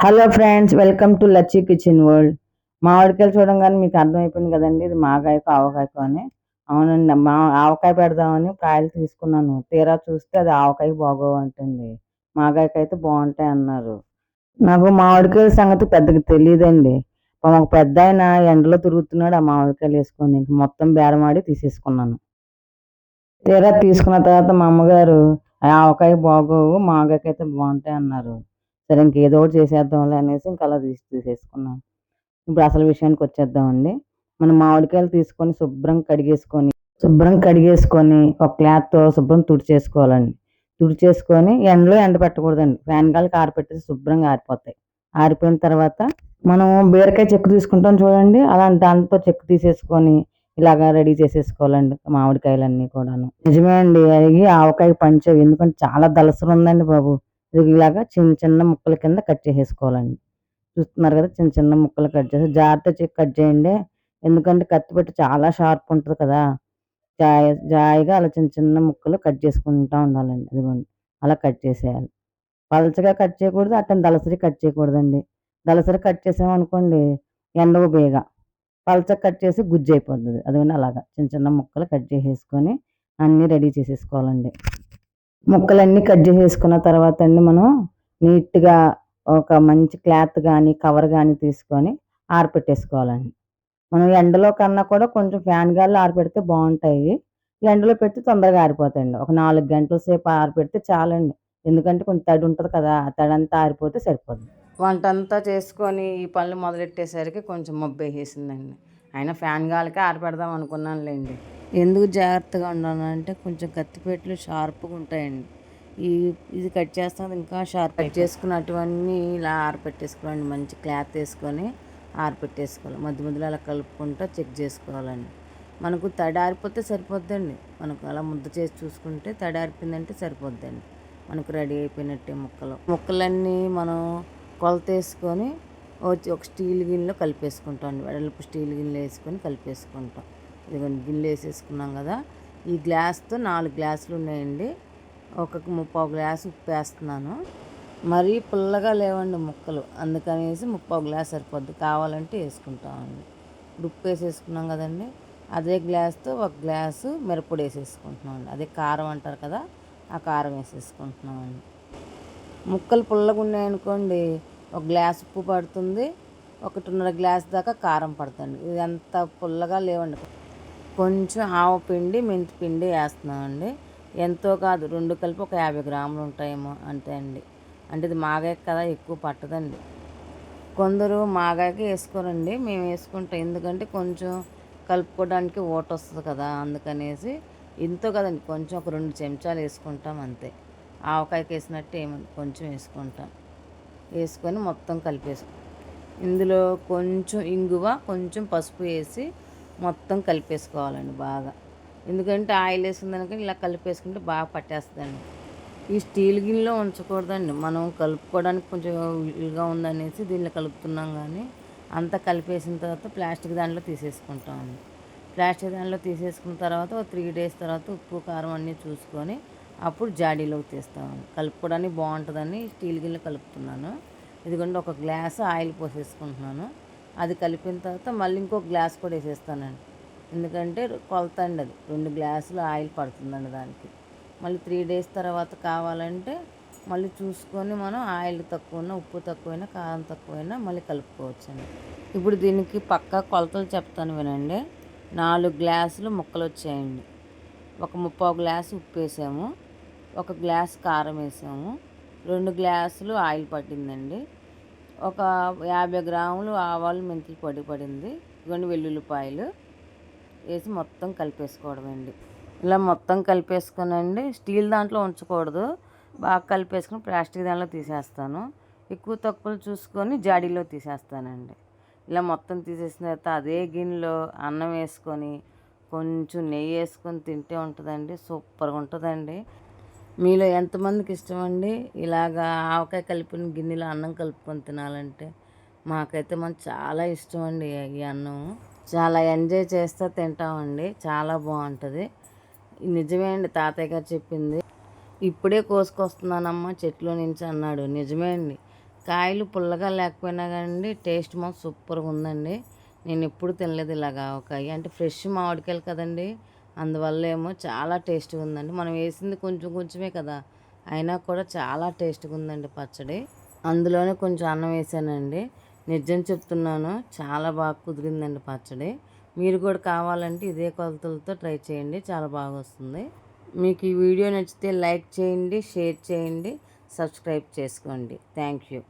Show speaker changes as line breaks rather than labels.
Hello friends welcome to Lacchi kitchen world. మామిడికాయలు చూడంగానే మీకు అర్థమైపోయింది కదండి ఇది మాగాయకు ఆవకాయకు అని అవునండి మా ఆవకాయ పెడదామని కాయలు తీసుకున్నాను. తీరా చూస్తే అది ఆవకాయ బాగోవంటండి. మాగాయకు అయితే బాగుంటాయి అన్నారు. నాకు మామిడికాయల సంగతి పెద్దగా తెలియదండి. ఒక పెద్ద ఆయన ఎండలో తిరుగుతున్నాడు ఆ మామిడికాయలు వేసుకొని ఇంక మొత్తం బేరమాడి తీసేసుకున్నాను. తీరా తీసుకున్న తర్వాత మా అమ్మగారు "ఆ ఆవకాయ బాగోవు మాగాయకైతే అయితే బాగుంటాయి అన్నారు. సరే ఇంకేదో ఒకటి చేసేద్దాంలే అనేసి ఇంకా అలా తీసి తీసేసుకున్నాను. ఇప్పుడు అసలు విషయానికి వచ్చేద్దామండి. మనం మామిడికాయలు తీసుకొని శుభ్రం కడిగేసుకొని శుభ్రం కడిగేసుకొని ఒక క్లాత్తో శుభ్రం తుడిచేసుకోవాలండి. తుడిచేసుకొని ఎండలో ఎండ పెట్టకూడదండి. ఫ్యాన్ గాలికి ఆరిపెట్టేసి శుభ్రంగా ఆరిపోతాయి. ఆరిపోయిన తర్వాత మనం బీరకాయ చెక్కు తీసుకుంటాం చూడండి. అలాంటి దాంతో చెక్కు తీసేసుకొని ఇలాగా రెడీ చేసేసుకోవాలండి మామిడికాయలన్నీ కూడాను. నిజమే అండి. అవి ఆవకాయ పంచవు ఎందుకంటే చాలా దలసలు ఉందండి బాబు. ఇలాగా చిన్న చిన్న ముక్కల కింద కట్ చేసేసుకోవాలండి. చూస్తున్నారు కదా చిన్న చిన్న ముక్కలు కట్ చేసి జాగ్రత్త కట్ చేయండి. ఎందుకంటే కత్తి పెట్టి చాలా షార్ప్ ఉంటుంది కదా. జాయి జాయిగా అలా చిన్న చిన్న ముక్కలు కట్ చేసుకుంటూ ఉండాలండి. అదిగోండి అలా కట్ చేసేయాలి. పలచగా కట్ చేయకూడదు అట్టని దళసరి కట్ చేయకూడదండి. దళసరి కట్ చేసామనుకోండి ఎండవ బేగా పలచగా కట్ చేసి గుజ్జు అయిపోతుంది అదిగోండి అలాగా చిన్న చిన్న ముక్కలు కట్ చేసేసుకొని అన్నీ రెడీ చేసేసుకోవాలండి. ముక్కలన్నీ కట్ చేసేసుకున్న తర్వాత అండి మనం నీట్గా ఒక మంచి క్లాత్ కానీ కవర్ కానీ తీసుకొని ఆరపెట్టేసుకోవాలండి. మనం ఎండలో కన్నా కూడా కొంచెం ఫ్యాన్ గాల్లో ఆరపెడితే బాగుంటాయి. ఎండలో పెడితే తొందరగా ఆరిపోతాయండి. ఒక నాలుగు గంటల సేపు ఆరిపెడితే చాలండి. ఎందుకంటే కొంచెం తడి ఉంటుంది కదా ఆ తడి అంతా ఆరిపోతే సరిపోతుంది వంట అంతా చేసుకొని ఈ పనులు మొదలెట్టేసరికి కొంచెం మొబ్బేసేసిందండి. అయినా ఫ్యాన్ గాలికే అనుకున్నాను అనుకున్నానులేండి. ఎందుకు జాగ్రత్తగా ఉండాలంటే కొంచెం కత్తిపేటలు షార్ప్గా ఉంటాయండి. ఈ ఇది కట్ చేస్తాం ఇంకా షార్ప్ కట్ చేసుకున్నటువన్నీ ఇలా ఆరపెట్టేసుకోవాలండి మంచి క్లాత్ వేసుకొని ఆరపెట్టేసుకోవాలి మధ్య మధ్యలో అలా కలుపుకుంటూ చెక్ చేసుకోవాలండి. మనకు తడి ఆరిపోతే సరిపోద్దండి. మనకు అలా ముద్ద చేసి చూసుకుంటే తడి ఆరిపోయిందంటే సరిపోద్దండి. మనకు రెడీ అయిపోయినట్టే ముక్కలు. ముక్కలన్నీ మనం కొలత వేసుకొని వచ్చి ఒక స్టీల్ గిన్నెలో కలిపేసుకుంటాం అండి. వెడల్పు స్టీల్ గిన్నెలో వేసుకొని కలిపేసుకుంటాం. ఇదిగోండి గిన్నెలు వేసేసుకున్నాం కదా. ఈ గ్లాస్తో నాలుగు గ్లాసులు ఉన్నాయండి. ఒక ముప్పావు గ్లాస్ ఉప్పు వేస్తున్నాను. మరీ పుల్లగా లేవండి ముక్కలు. అందుకనేసి ముప్పావు గ్లాస్ సరిపోద్ది. కావాలంటే వేసుకుంటామండి. ఇప్పుడు ఉప్పు వేసేసుకున్నాం కదండి. అదే గ్లాస్తో ఒక గ్లాసు మిరప్పొడి వేసేసుకుంటున్నామండి. అదే కారం అంటారు కదా ఆ కారం వేసేసుకుంటున్నామండి. ముక్కలు పుల్లగా ఉన్నాయనుకోండి ఒక గ్లాస్ ఉప్పు పడుతుంది. ఒకటిన్నర గ్లాస్ దాకా కారం పడుతుంది. ఇది అంత పుల్లగా లేవండి. కొంచెం ఆవు పిండి మెంతి పిండి వేస్తున్నామండి. ఎంతో కాదు రెండు కలిపి ఒక యాభై గ్రాములు ఉంటాయేమో అంతే అండి. అంటే ఇది మాగాయ కదా ఎక్కువ పట్టదండి. కొందరు మాగాయకి వేసుకోరండి. మేము వేసుకుంటాం. ఎందుకంటే కొంచెం కలుపుకోవడానికి ఓట వస్తుంది కదా అందుకనేసి. ఎంతో కదండి కొంచెం ఒక రెండు చెంచాలు వేసుకుంటాం అంతే. ఆవకాయకి వేసినట్టు ఏమి కొంచెం వేసుకుంటాం. వేసుకొని మొత్తం కలిపేసుకుంటాం ఇందులో కొంచెం ఇంగువ కొంచెం పసుపు వేసి మొత్తం కలిపేసుకోవాలండి బాగా. ఎందుకంటే ఆయిల్ వేసిందనుక ఇలా కలిపేసుకుంటే బాగా పట్టేస్తుందండి. ఈ స్టీల్ గిన్నెలో ఉంచకూడదండి. మనం కలుపుకోవడానికి కొంచెం వీలుగా ఉందనేసి దీనిలో కలుపుతున్నాం కానీ అంతా కలిపేసిన తర్వాత ప్లాస్టిక్ దాంట్లో తీసేసుకుంటామండి. ప్లాస్టిక్ దాంట్లో తీసేసుకున్న తర్వాత ఒక త్రీ డేస్ తర్వాత ఉప్పు కారం అన్నీ చూసుకొని అప్పుడు జాడీలోకి తీస్తామండి. కలుపుకోవడానికి బాగుంటుందని స్టీల్ గిన్నె కలుపుతున్నాను. ఇదిగోండి ఒక గ్లాస్ ఆయిల్ పోసేసుకుంటున్నాను. అది కలిపిన తర్వాత మళ్ళీ ఇంకో గ్లాస్ కూడా వేసేస్తానండి. ఎందుకంటే కొలత అండి అది. రెండు గ్లాసులు ఆయిల్ పడుతుందండి దానికి. మళ్ళీ త్రీ డేస్ తర్వాత కావాలంటే మళ్ళీ చూసుకొని మనం ఆయిల్ తక్కువైనా ఉప్పు తక్కువైనా కారం తక్కువైనా మళ్ళీ కలుపుకోవచ్చండి. ఇప్పుడు దీనికి పక్కా కొలతలు చెప్తాను వినండి. నాలుగు గ్లాసులు ముక్కలు వచ్చాయండి. ఒక ముప్పై గ్లాసు ఉప్పు వేసాము. ఒక గ్లాస్ కారం వేసాము. రెండు గ్లాసులు ఆయిల్ పట్టిందండి. ఒక యాభై గ్రాములు ఆవాలు మెంతులు పొడి పడింది. ఇవన్నీ వెల్లుల్లిపాయలు. వేసి మొత్తం కలిపేసుకోవడం అండి ఇలా మొత్తం కలిపేసుకునండి. స్టీల్ దాంట్లో ఉంచకూడదు. బాగా కలిపేసుకుని ప్లాస్టిక్ దాంట్లో తీసేస్తాను. ఎక్కువ తక్కువలు చూసుకొని జాడీలో తీసేస్తానండి. ఇలా మొత్తం తీసేసిన తర్వాత అదే గిన్నెలో అన్నం వేసుకొని కొంచెం నెయ్యి వేసుకొని తింటే ఉంటుందండి. సూపర్గా ఉంటుందండి. మీలో ఎంతమందికి ఇష్టం అండి ఇలాగా ఆవకాయ కలిపిన గిన్నెలో అన్నం కలుపుకొని తినాలంటే మాకైతే మనం చాలా ఇష్టం అండి ఈ అన్నం. చాలా ఎంజాయ్ చేస్తూ తింటామండి. చాలా బాగుంటుంది. నిజమే అండి తాతయ్య గారు చెప్పింది. ఇప్పుడే కోసుకొస్తున్నానమ్మా చెట్లో నుంచి అన్నాడు. నిజమే అండి. కాయలు పుల్లగా లేకపోయినా కానీ టేస్ట్ మాత్రం సూపర్గా ఉందండి. నేను ఎప్పుడు తినలేదు ఇలాగా ఆవకాయ. అంటే ఫ్రెష్ మామిడికాయలు కదండి. అందువల్ల ఏమో చాలా టేస్ట్గా ఉందండి మనం వేసింది కొంచెం కొంచెమే కదా. అయినా కూడా చాలా టేస్ట్గా ఉందండి పచ్చడి. అందులోనే కొంచెం అన్నం వేసానండి. నిజం చెప్తున్నాను చాలా బాగా కుదిరిందండి పచ్చడి. మీరు కూడా కావాలంటే ఇదే కొలతలతో ట్రై చేయండి చాలా బాగా వస్తుంది మీకు ఈ వీడియో నచ్చితే లైక్ చేయండి షేర్ చేయండి సబ్స్క్రైబ్ చేసుకోండి. Thank you.